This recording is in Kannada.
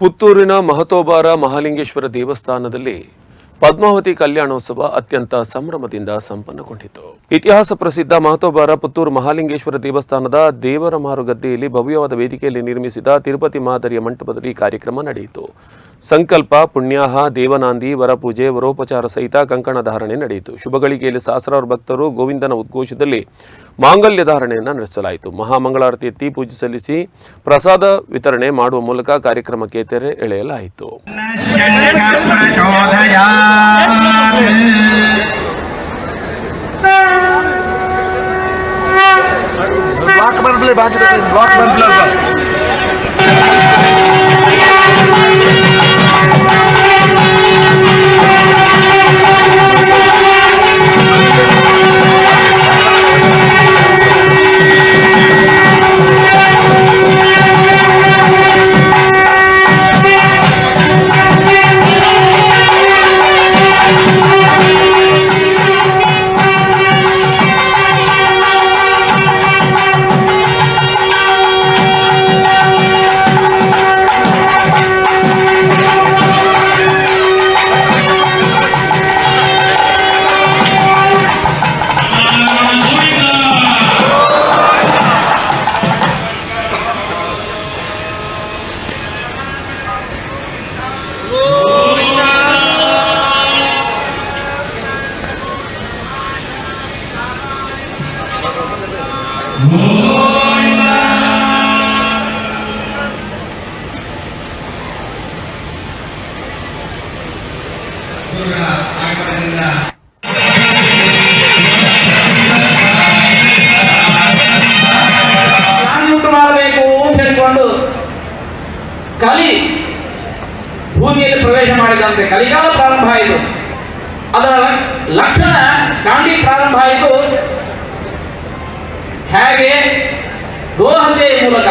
ಪುತ್ತೂರಿನ ಮಹತೋಬಾರ ಮಹಾಲಿಂಗೇಶ್ವರ ದೇವಸ್ಥಾನದಲ್ಲಿ ಪದ್ಮಾವತಿ ಕಲ್ಯಾಣೋತ್ಸವ ಅತ್ಯಂತ ಸಂಭ್ರಮದಿಂದ ಸಂಪನ್ನಗೊಂಡಿತು. ಇತಿಹಾಸ ಪ್ರಸಿದ್ಧ ಮಹತೋಬಾರ ಪುತ್ತೂರು ಮಹಾಲಿಂಗೇಶ್ವರ ದೇವಸ್ಥಾನದ ದೇವರ ಮಾರುಗದ್ದೆಯಲ್ಲಿ ಭವ್ಯವಾದ ವೇದಿಕೆಯಲ್ಲಿ ನಿರ್ಮಿಸಿದ ತಿರುಪತಿ ಮಾದರಿಯ ಮಂಟಪದಲ್ಲಿ ಕಾರ್ಯಕ್ರಮ ನಡೆಯಿತು. ಸಂಕಲ್ಪ, ಪುಣ್ಯಾಹ, ದೇವನಾಂದಿ, ವರಪೂಜೆ, ವರೋಪಚಾರ ಸಹಿತ ಕಂಕಣ ಧಾರಣೆ ನಡೆಯಿತು. ಶುಭಗಳಿಗೆಯಲ್ಲಿ ಸಹಸ್ರಾರು ಭಕ್ತರು ಗೋವಿಂದನ ಉದ್ಘೋಷದಲ್ಲಿ ಮಾಂಗಲ್ಯ ಧಾರಣೆಯನ್ನು ನಡೆಸಲಾಯಿತು. ಮಹಾಮಂಗಳಾರತಿ ಎತ್ತಿ ಪೂಜೆ ಸಲ್ಲಿಸಿ ಪ್ರಸಾದ ವಿತರಣೆ ಮಾಡುವ ಮೂಲಕ ಕಾರ್ಯಕ್ರಮಕ್ಕೆ ತೆರೆ ಎಳೆಯಲಾಯಿತು. ಬ್ಲಾಕ್ ಬಂದ್ಬಿಡಿ ಬಾಕಿ ಬ್ಲಾಕ್ ಬಂದ್ಬಿಡ ಕಲಿ ಭೂಮಿಯಲ್ಲಿ ಪ್ರವೇಶ ಮಾಡಿದಂತೆ ಕಲಿಕಾಲ ಪ್ರಾರಂಭ ಆಯಿತು. ಅದರ ಲಕ್ಷಣ ಗಾಂಧಿ ಪ್ರಾರಂಭ ಆಯಿತು. ಹೇಗೆ ಗೋಹತ್ಯೆಯ ಮೂಲಕ